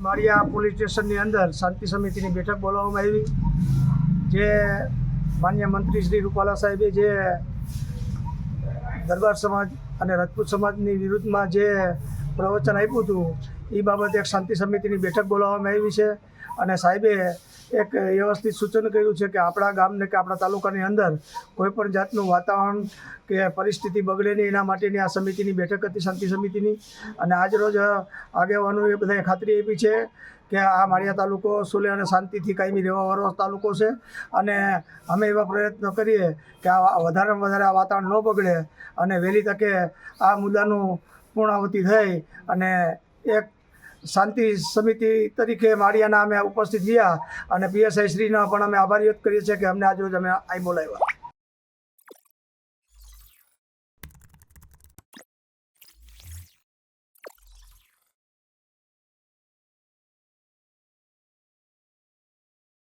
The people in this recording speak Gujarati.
માળિયા પોલીસ સ્ટેશનની અંદર શાંતિ સમિતિની બેઠક બોલાવવામાં આવી, જે માન્ય મંત્રી શ્રી રૂપાલા સાહેબે જે દરબાર સમાજ અને રાજપૂત સમાજની વિરુદ્ધમાં જે પ્રવચન આપ્યું હતું એ બાબતે એક શાંતિ સમિતિની બેઠક બોલાવવામાં આવી છે. અને સાહેબે એક વ્યવસ્થિત સૂચન કર્યું છે કે આપણા ગામને કે આપણા તાલુકાની અંદર કોઈપણ જાતનું વાતાવરણ કે પરિસ્થિતિ બગડે નહીં, એના માટેની આ સમિતિની બેઠક હતી, શાંતિ સમિતિની. અને આજરોજ એ બધાએ ખાતરી આપી છે કે આ માળિયા તાલુકો સુલે અને શાંતિથી કાયમી રહેવાવાળો તાલુકો છે. અને અમે એવા પ્રયત્નો કરીએ કે આ વધારેમાં વધારે આ વાતાવરણ ન બગડે અને વહેલી તકે આ મુદ્દાનું પૂર્ણાવતિ થઈ અને એક શાંતિ સમિતિ તરીકે માળિયાના અમે ઉપસ્થિત રહ્યા અને પીએસઆઈ શ્રીના પણ અમે આભાર વ્યક્ત કરીએ છીએ કે અમને આજરોજ અમે અહીં બોલાવ્યા